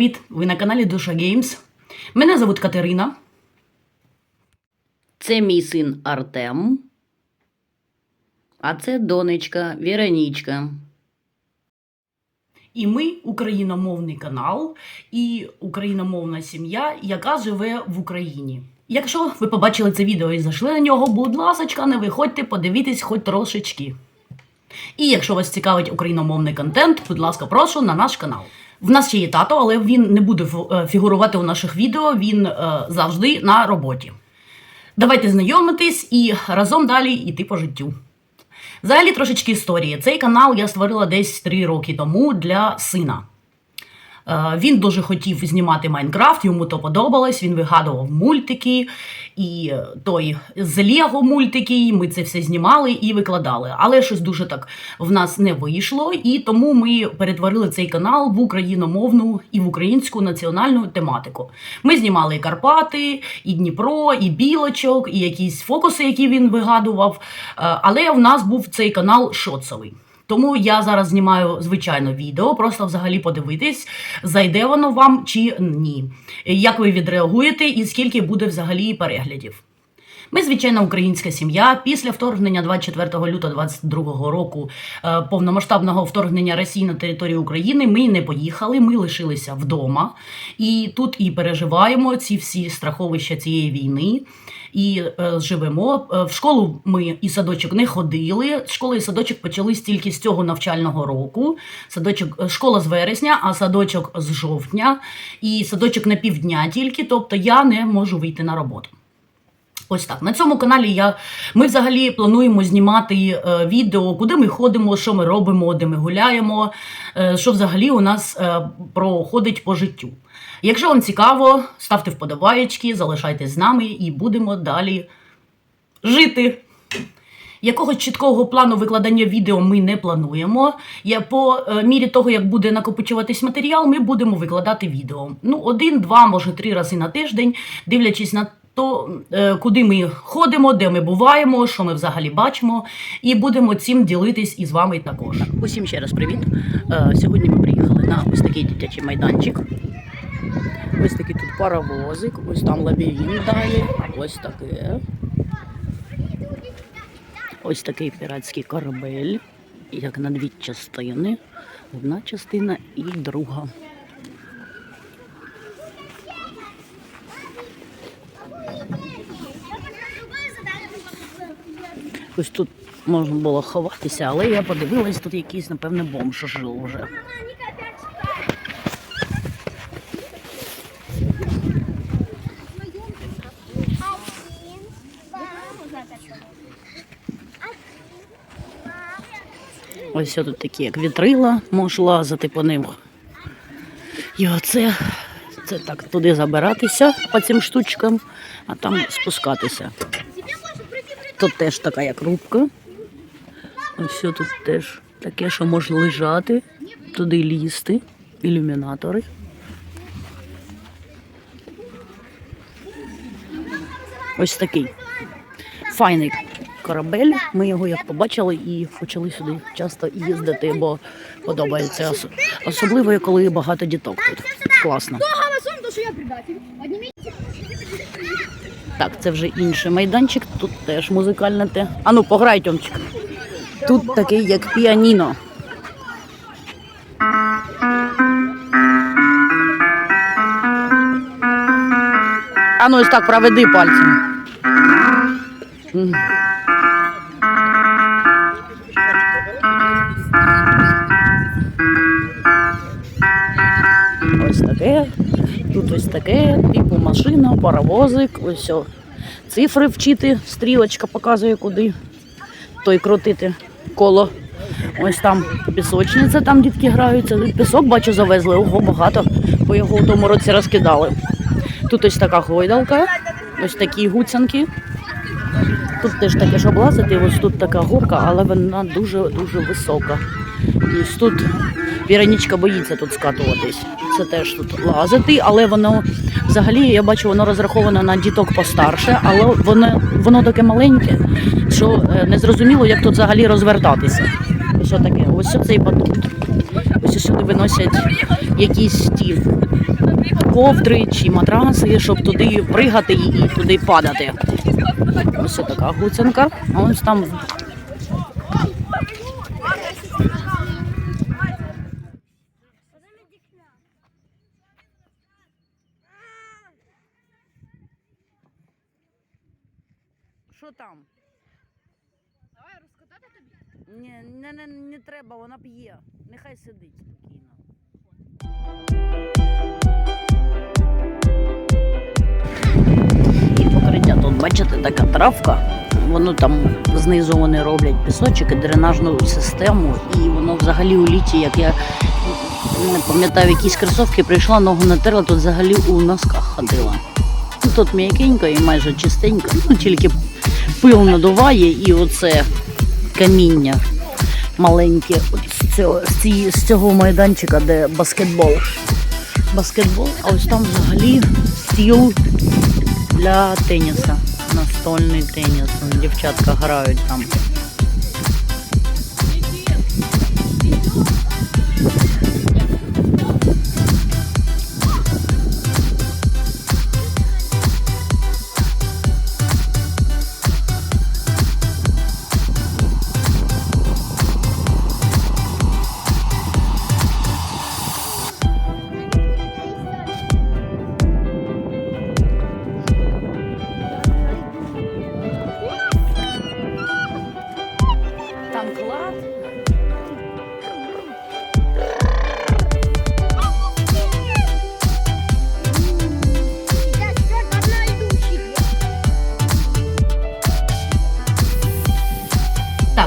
Привіт! Ви на каналі Душа Геймс. Мене звуть Катерина. Це мій син Артем. А це донечка Віронічка. І ми україномовний канал і україномовна сім'я, яка живе в Україні. Якщо ви побачили це відео і зайшли на нього, будь ласочка, не виходьте, подивіться хоч трошечки. І якщо вас цікавить україномовний контент, будь ласка, прошу на наш канал. В нас ще є тато, але він не буде е, фігурувати у наших відео, він е, завжди на роботі. Давайте знайомитись і разом далі йти по життю. Взагалі трошечки історії. Цей канал я створила десь 3 роки тому для сина. Е, Він дуже хотів знімати Майнкрафт, йому то подобалось. Він вигадував мультики, і той з Лего мультики. Ми це все знімали і викладали. Але щось дуже так в нас не вийшло, і тому ми перетворили цей канал в україномовну і в українську національну тематику. Ми знімали і Карпати, і Дніпро, і білочок, і якісь фокуси, які він вигадував. Е, Але в нас був цей канал шоцовий. Тому я зараз знімаю звичайно відео, просто взагалі подивитись, зайде воно вам чи ні. Як ви відреагуєте і скільки буде взагалі переглядів. Ми, звичайна українська сім'я. Після вторгнення 24 лютого 22 року, е, повномасштабного вторгнення Росії на територію України, ми не поїхали, ми лишилися вдома. І тут і переживаємо ці всі страховища цієї війни. І е, живемо. Е, В школу ми і садочок не ходили. Школа і садочок почались тільки з цього навчального року. Садочок, е, школа з вересня, а садочок з жовтня. І садочок на півдня тільки, тобто я не можу вийти на роботу. Ось так. На цьому каналі я, ми взагалі плануємо знімати е, відео, куди ми ходимо, що ми робимо, де ми гуляємо, е, що взагалі у нас е, проходить по життю. Якщо вам цікаво, ставте вподобаєчки, залишайтесь з нами і будемо далі жити. Якогось чіткого плану викладання відео ми не плануємо. Я по мірі того, як буде накопичуватись матеріал, ми будемо викладати відео. Ну, один, два, може три рази на тиждень, дивлячись на то, е, куди ми ходимо, де ми буваємо, що ми взагалі бачимо, і будемо цим ділитись із вами також. Усім ще раз привіт. Е, Сьогодні ми приїхали на ось такий дитячий майданчик. Ось такий тут паровозик, ось там лабіринт далі, ось таке. Ось такий піратський корабель, як на дві частини. Одна частина і друга. Ось тут можна було ховатися, але я подивилась, тут якийсь, напевне, бомж жив вже. Ось тут такі, як вітрила, можеш лазити по ним. І оце це так туди забиратися по цим штучкам, а там спускатися. Тут теж така як рубка. Ось тут теж таке, що можна лежати, туди лізти, ілюмінатори. Ось такий файний корабель. Ми його як побачили і почали сюди часто їздити, бо подобається. Особливо, коли багато діток тут. Класно. голосуем, то, что я предатель. Поднимите. Так, це вже інший майданчик, тут теж музикальне те. А ну, пограй, Тьомчик. Тут такий, як піаніно. А ну ось так проведи пальцем. Ось таке. Тут ось таке, типу машина, паровозик, ось цифри вчити, стрілочка показує куди. Той крутити коло. Ось там пісочниця, там дітки граються. Пісок бачу завезли, ого, багато, бо його в тому році розкидали. Тут ось така гойдалка, ось такі гуцянки. Тут теж таке ж облазити, ось тут така горка, але вона дуже-дуже висока. Ось тут Віронічка боїться тут скатуватись. Це теж тут лазити, але воно взагалі я бачу, воно розраховано на діток постарше, але воно, воно таке маленьке, що е, не зрозуміло, як тут взагалі розвертатися. Ось таке, ось цей батут. Ось сюди виносять якісь ті ковдри чи матраси, щоб туди пригати і туди падати. Ось така гуцинка. А ось там Що там? Давай розкатати тобі. Ні, не, не, не треба, вона п'є. Нехай сидить спокійно. І покриття тут, бачите, така травка. Воно там знизу вони роблять пісочок і дренажну систему. І воно взагалі у літі, як я не пам'ятаю, якісь кросовки прийшла, ногу натерла, тут взагалі у носках ходила. Тут м'якенько і майже чистенько, ну тільки пил надуває і оце каміння маленьке з цього, з, цього майданчика, де баскетбол. Баскетбол, а ось там взагалі стіл для теніса. Настольний теніс. Дівчатка грають. Там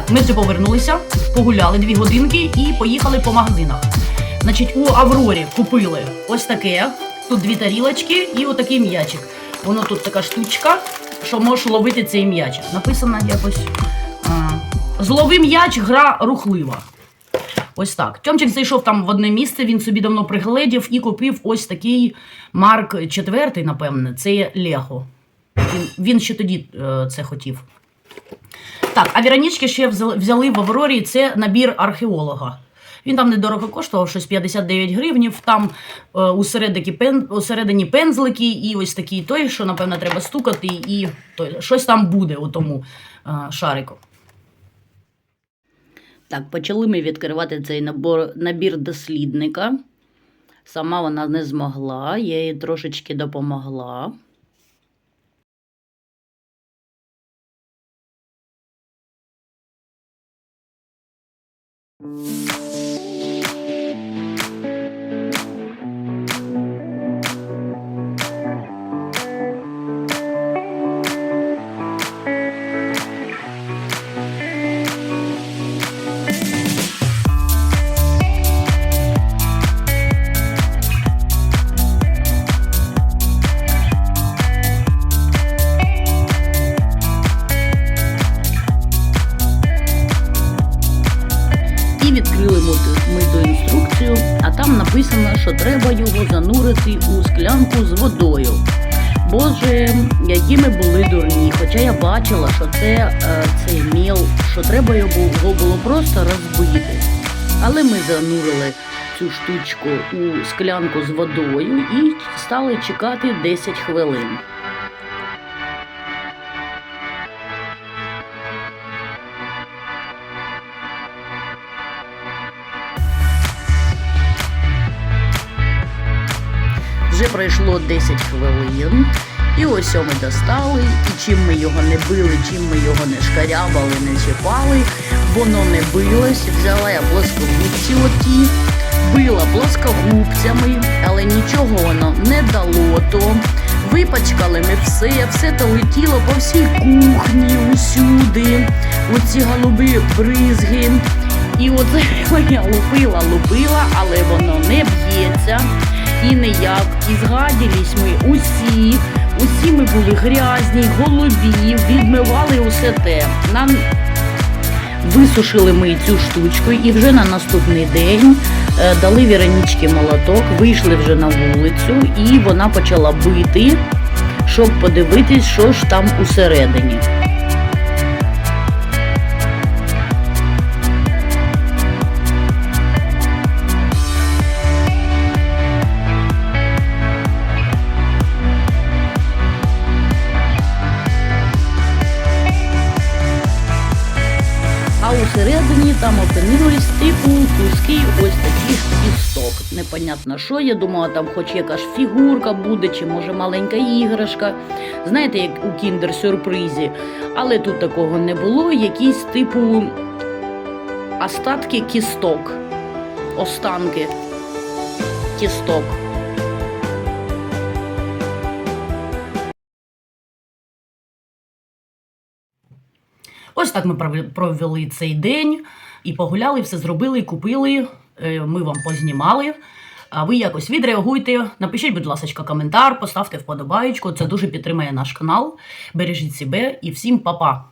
ми вже повернулися, погуляли дві годинки і поїхали по магазинах. Значить, у Аврорі купили ось таке. Тут дві тарілочки і отакий м'ячик. Воно тут така штучка, що можеш ловити цей м'ячик. Написано якось. А, Злови м'яч, гра рухлива. Ось так. Тьомчик зайшов там в одне місце, він собі давно пригледів і купив ось такий Марк 4, напевне, це Лего. Він, він ще тоді е, це хотів. Так, а Віронічки ще взяли- в Аврорі це набір археолога. Він там недорого коштував, щось 59 гривнів. Там е, усередині пензлики і ось такий той, що, напевно, треба стукати, і той, щось там буде у тому е, шарику. Так, почали ми відкривати цей набор, набір дослідника. Сама вона не змогла, я їй трошечки допомогла. І треба його занурити у склянку з водою. Боже, які ми були дурні. Хоча я бачила, що це е, цей міл, що треба його його було просто розбити. Але ми занурили цю штучку у склянку з водою і стали чекати 10 хвилин. Вже пройшло 10 хвилин. І ось ми достали, і чим ми його не били, чим ми його не шкарябали, не чіпали, воно не билось. Взяла я плоскогубці оті, била плоскогубцями, але нічого воно не дало то. Випачкали ми все, все то летіло по всій кухні, усюди. Оці голуби бризги. І оце я лупила, лупила, але воно не б'ється і ніяк. І згаділись ми усі, усі ми були грязні, голубі, відмивали усе те. Нам висушили ми цю штучку і вже на наступний день е, дали Віронічки молоток, вийшли вже на вулицю, і вона почала бити, щоб подивитись, що ж там усередині. Там опинились типу куски ось таких кісток. Непонятно що. Я думала, там хоч якась фігурка буде, чи може маленька іграшка. Знаєте, як у кіндер-сюрпризі. Але тут такого не було. Якісь типу остатки кісток. Останки кісток. Ось так ми прове- провели цей день і погуляли, все зробили, купили. Е, Ми вам познімали. А ви якось відреагуйте. Напишіть, будь ласка, коментар, поставте вподобаєчку. Це дуже підтримує наш канал. Бережіть себе і всім па-па!